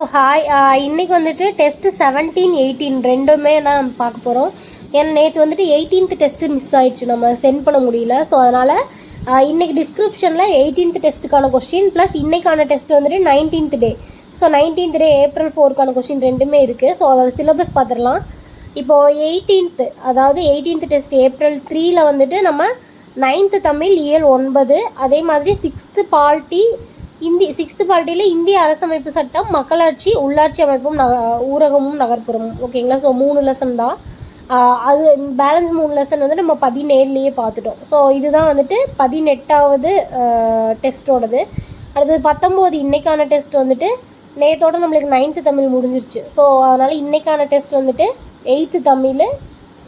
Hi uh, இன்றைக்கி வந்துட்டு test seventeen eighteen ரெண்டுமே தான் நம்ம பார்க்க போகிறோம் ஏன்னா நேற்று வந்துட்டு எயிட்டீன்த் டெஸ்ட்டு மிஸ் ஆயிடுச்சு. நம்ம சென்ட் பண்ண முடியல. ஸோ அதனால் இன்றைக்கி டிஸ்கிரிப்ஷனில் எயிட்டீன்த் டெஸ்ட்டுக்கான கொஸ்டின் ப்ளஸ் இன்றைக்கான டெஸ்ட் வந்துட்டு nineteenth day so nineteenth day April ஃபோருக்கான question ரெண்டுமே இருக்குது ஸோ அதோட சிலபஸ் பார்த்துடலாம். இப்போது எயிட்டீன்த்து அதாவது எயிட்டீன்த் டெஸ்ட் ஏப்ரல் த்ரீயில் வந்துட்டு நம்ம நைன்த்து தமிழ் இயல் ஒன்பது அதே மாதிரி சிக்ஸ்த்து பால்ட்டி இந்தி சிக்ஸ்த்து பார்ட்டியில் இந்திய அரசமைப்பு சட்டம் மக்களாட்சி உள்ளாட்சி அமைப்பும் நக ஊரகமும் நகர்ப்புறமும். ஓகேங்களா ஸோ மூணு லெசன் தான். அது பேலன்ஸ் மூணு லெசன் வந்து நம்ம பதினேழுலேயே பார்த்துட்டோம். ஸோ இதுதான் வந்துட்டு பதினெட்டாவது டெஸ்ட்டோடது அடுத்தது பத்தொம்போது இன்றைக்கான டெஸ்ட் வந்துட்டு நேத்தோட நம்மளுக்கு நைன்த்து தமிழ் முடிஞ்சிருச்சு. ஸோ அதனால் இன்றைக்கான டெஸ்ட் வந்துட்டு எயித்து தமிழ்.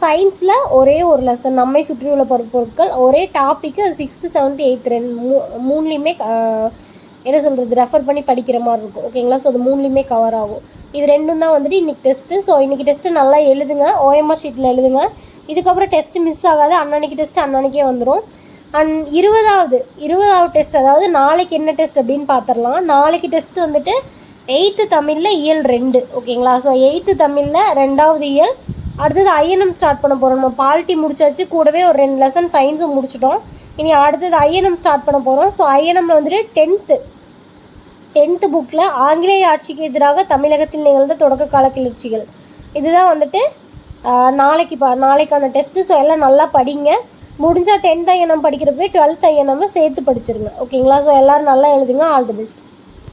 சயின்ஸில் ஒரே ஒரு லெசன் நம்மை சுற்றியுள்ள பொரு- பொருட்கள். ஒரே டாப்பிக்கு அது சிக்ஸ்த்து செவன்த்து எயித்து ரெண்டு மூ மூணுலேயுமே என்ன சொல்கிறது ரெஃபர் பண்ணி படிக்கிற மாதிரி இருக்கும். ஓகேங்களா ஸோ அது மூணுலேயுமே கவர் ஆகும். இது ரெண்டும் தான் வந்துட்டு இன்றைக்கி டெஸ்ட்டு ஸோ இன்றைக்கி டெஸ்ட்டு நல்லா எழுதுங்க. ஓஎம்ஆர் ஷீட்டில் எழுதுங்க. இதுக்கப்புறம் டெஸ்ட்டு மிஸ் ஆகாது. அன்னன்னைக்கு டெஸ்ட்டு அன்னன்னைக்கே வந்துடும் அண்ட் இருபதாவது இருபதாவது டெஸ்ட் அதாவது நாளைக்கு என்ன டெஸ்ட் அப்படின்னு பார்த்துடலாம் நாளைக்கு டெஸ்ட் வந்துட்டு எயித்து தமிழில் இயல் ரெண்டு. ஓகேங்களா ஸோ எயித்து தமிழில் ரெண்டாவது இயல் அடுத்தது ஐஎன்எம் ஸ்டார்ட் பண்ண போகிறோம் நம்ம பால்ட்டி முடிச்சாச்சு. கூடவே ஒரு ரெண்டு லெசன் சயின்ஸும் முடிச்சிட்டோம். இனி அடுத்தது ஐஎன்எம் ஸ்டார்ட் பண்ண போகிறோம் ஸோ ஐஎன்எம்மில் வந்துட்டு டென்த்து டென்த்து புக்கில் ஆங்கிலேய ஆட்சிக்கு எதிராக தமிழகத்தில் நிகழ்ந்த தொடக்க கால கிளர்ச்சிகள். இதுதான் வந்துட்டு நாளைக்கு பா நாளைக்கான டெஸ்ட்டு ஸோ எல்லாம் நல்லா படிங்க. முடிஞ்சால் டென்த் ஐஎன்எம் படிக்கிறப்பவே டுவெல்த் ஐஎன்எம் சேர்த்து படிச்சிருங்க. ஓகேங்களா ஸோ எல்லோரும் நல்லா எழுதுங்க. All the best